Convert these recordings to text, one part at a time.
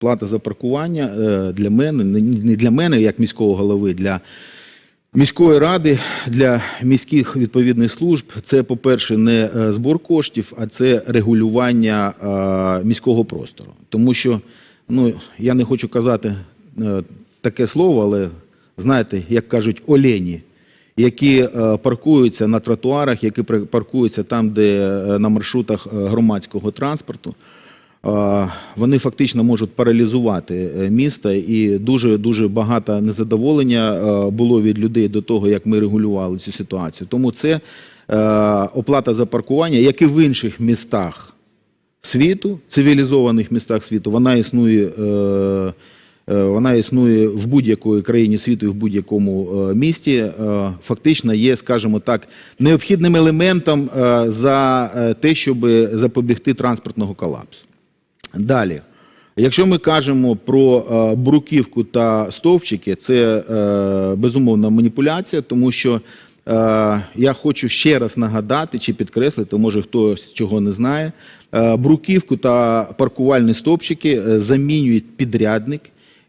Плата за паркування е, для мене, не для мене, як міського голови, для міської ради, для міських відповідних служб. Це, по-перше, не е, збор коштів, а це регулювання е, міського простору. Тому що, ну, я не хочу казати таке слово, але знаєте, як кажуть, олені, які паркуються на тротуарах, які паркуються там, де на маршрутах громадського транспорту. Е, Вони фактично можуть паралізувати е, місто, і дуже дуже багато незадоволення е, було від людей до того, як ми регулювали цю ситуацію. Тому це оплата за паркування, як і в інших містах світу, цивілізованих містах світу, вона існує. Вона існує в будь-якої країні світу і в будь-якому місті. Фактично є, скажімо так, необхідним елементом за те, щоб запобігти транспортного колапсу. Далі, якщо ми кажемо про е, бруківку та стовпчики, це е, безумовна маніпуляція, тому що е, я хочу ще раз нагадати чи підкреслити, може хтось чого не знає. Бруківку та паркувальні стовпчики замінюють підрядник,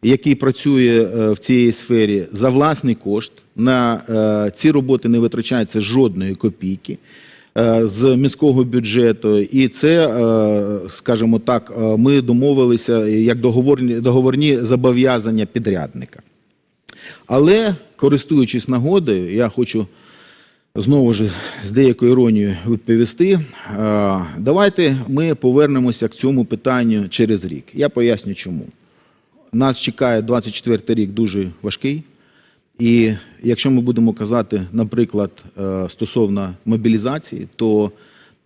який працює в цій сфері за власний кошт. На ці роботи не витрачається жодної копійки з міського бюджету, і це, е, скажімо так, е, ми домовилися як договорні, договорні зобов'язання підрядника. Але, користуючись нагодою, я хочу знову ж з деякою іронією відповісти. Е, Давайте ми повернемося к цьому питанню через рік. Я поясню чому. Нас чекає 24 рік дуже важкий. І якщо ми будемо казати, наприклад, е, стосовно мобілізації, то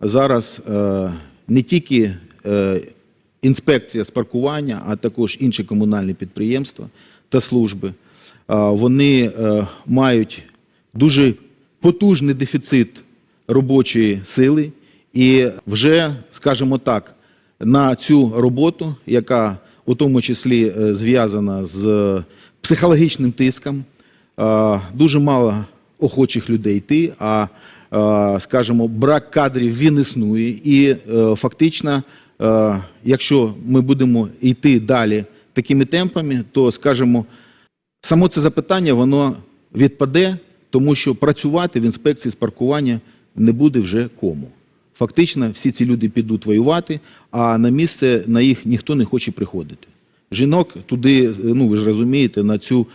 зараз е, не тільки е, інспекція з паркування, а також інші комунальні підприємства та служби, вони мають дуже потужний дефіцит робочої сили, і вже, скажімо так, на цю роботу, яка у тому числі зв'язана з психологічним тиском, дуже мало охочих людей йти, а е, скажімо, брак кадрів він існує. І е, фактично, е, якщо ми будемо йти далі такими темпами, то скажімо, Само це запитання воно відпаде, тому що працювати в інспекції з паркування не буде вже кому. Фактично, всі ці люди підуть воювати, а на місце на їх ніхто не хоче приходити. Жінок туди, ну ви ж розумієте, на цю е,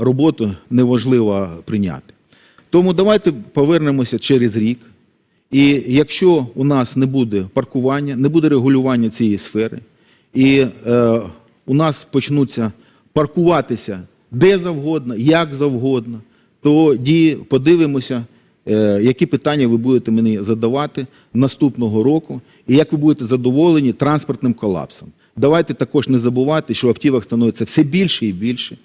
роботу неважливо прийняти. Тому давайте повернемося через рік. І якщо у нас не буде паркування, не буде регулювання цієї сфери, і е, у нас почнуться паркуватися де завгодно, як завгодно, тоді подивимося, е, які питання ви будете мені задавати наступного року, і як ви будете задоволені транспортним колапсом. Давайте також не забувати, що автівок становиться все більше і більше.